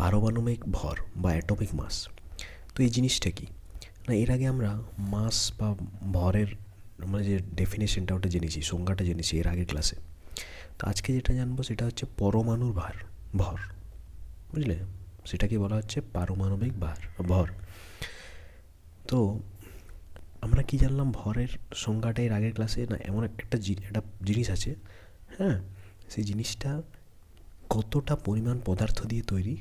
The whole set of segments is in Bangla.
পারমাণবিক ভর বা অ্যাটমিক মাস। তো এই জিনিসটা কি? না, এর আগে আমরা মাস বা ভরের মানে যে ডেফিনেশনটা ওটা জেনেছি, সংজ্ঞাটা জেনেছি এর আগের ক্লাসে তো আজকে যেটা জানব সেটা হচ্ছে পরমাণুর ভার, ভর। বুঝলে? সেটাকে বলা হচ্ছে পারমাণবিক ভার, ভর। তো আমরা কি জানলাম, ভরের সংজ্ঞাটা এর আগের ক্লাসে না, এমন একটা একটা জিনিস আছে হ্যাঁ? সেই জিনিসটা কতটা পরিমাণ পদার্থ দিয়ে তৈরি?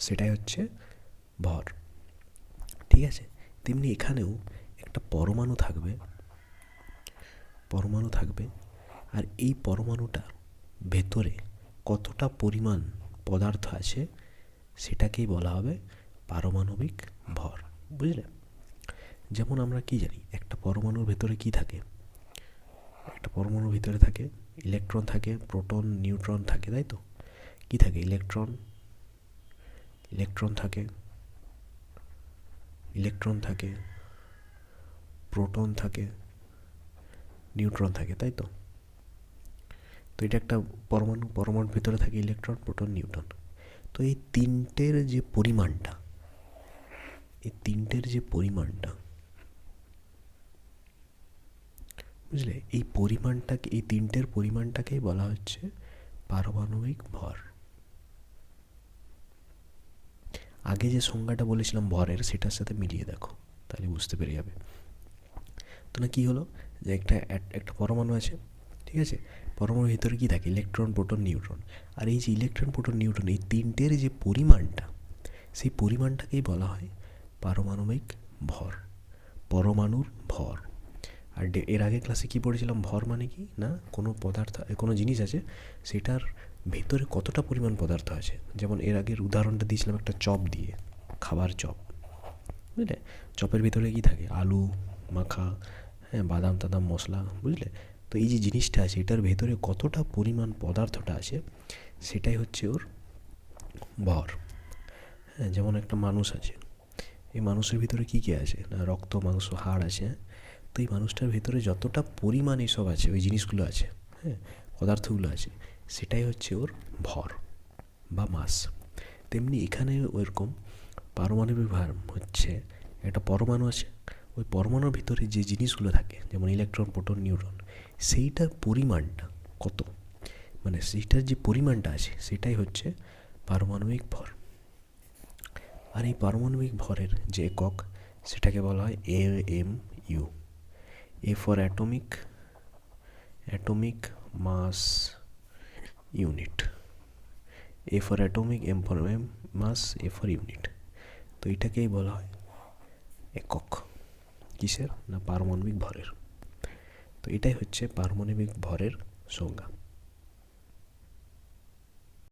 সেটাই হচ্ছে ভর। ঠিক আছে? তেমনি এখানেও একটা পরমাণু থাকবে। পরমাণু থাকবে। আর এই পরমাণুটা ভেতরে কতটা পরিমাণ পদার্থ আছে সেটাকেই বলা হবে পারমাণবিক ভর। বুঝলে? যেমন আমরা কি জানি, একটা পরমাণুর ভেতরে কি থাকে? একটা পরমাণুর ভিতরে থাকে, ইলেকট্রন থাকে, প্রোটন, নিউট্রন থাকে, তাই তো? কি থাকে? ইলেকট্রন ইলেকট্রন থাকে ইলেকট্রন থাকে, প্রোটন থাকে, নিউট্রন থাকে, তাই তো? তো এটা একটা পরমাণু, পরমাণুর ভিতরে থাকে ইলেকট্রন, প্রোটন, নিউট্রন। তো এই তিনটের যে পরিমাণটা, এই তিনটের যে পরিমাণটা, বুঝলে? এই পরিমাণটাকে, এই তিনটের পরিমাণটাকেই বলা হচ্ছে পারমাণবিক ভর। আগে যে সংজ্ঞাটা বলেছিলাম ভরের, সেটার সাথে মিলিয়ে দেখো, তাহলে বুঝতে পেরে যাবে। তো না কী হলো? যে একটা একটা পরমাণু আছে, ঠিক আছে? পরমাণুর ভিতরে কী থাকে? Electron, proton, neutron. আর এই যে ইলেকট্রন, প্রোটন, নিউট্রন, এই তিনটের যে পরিমাণটা, সেই পরিমাণটাকেই বলা হয় পারমাণবিক ভর। পরমাণুর ভর। আর এর আগে ক্লাসে কী পড়েছিলাম? ভর মানে কি? না, কোনো পদার্থ কোনো জিনিস আছে, সেটার ভেতরে কতটা পরিমাণ পদার্থ আছে? যেমন এর আগের উদাহরণটা দিয়েছিলাম একটা চপ দিয়ে, খাবার চপ, বুঝলে? চপের ভিতরে কী থাকে? আলু, মাখা হ্যাঁ বাদাম তাদাম মশলা, বুঝলে? তো এই যে জিনিসটা আছে, এটার ভেতরে কতটা পরিমাণ পদার্থটা আছে, সেটাই হচ্ছে ওর ভর। হ্যাঁ যেমন একটা মানুষ আছে, এই মানুষের ভিতরে কী কী আছে? না, রক্ত, মাংস, হাড় আছে হ্যাঁ? তো এই মানুষটার ভেতরে যতটা পরিমাণ এসব আছে, ওই জিনিসগুলো আছে হ্যাঁ পদার্থগুলো আছে, সেটাই হচ্ছে ওর ভর বা মাস। তেমনি এখানে ওইরকম পারমাণবিক ভার হচ্ছে, একটা পরমাণু আছে, ওই পরমাণুর ভিতরে যে জিনিসগুলো থাকে, যেমন ইলেকট্রন, প্রোটন, নিউট্রন, সেইটার পরিমাণটা কত? মানে সেইটার যে পরিমাণটা আছে, সেটাই হচ্ছে পারমাণবিক ভর। আর এই পারমাণবিক ভরের যে একক, সেটাকে বলা হয় A M U A for atomic atomic mass unit A for atomic M for M mass A for unit তো এটাকেই বলা হয় একক। কিসের? না পারমাণবিক ভরের। তো এটাই হচ্ছে পারমাণবিক ভরের সংজ্ঞা।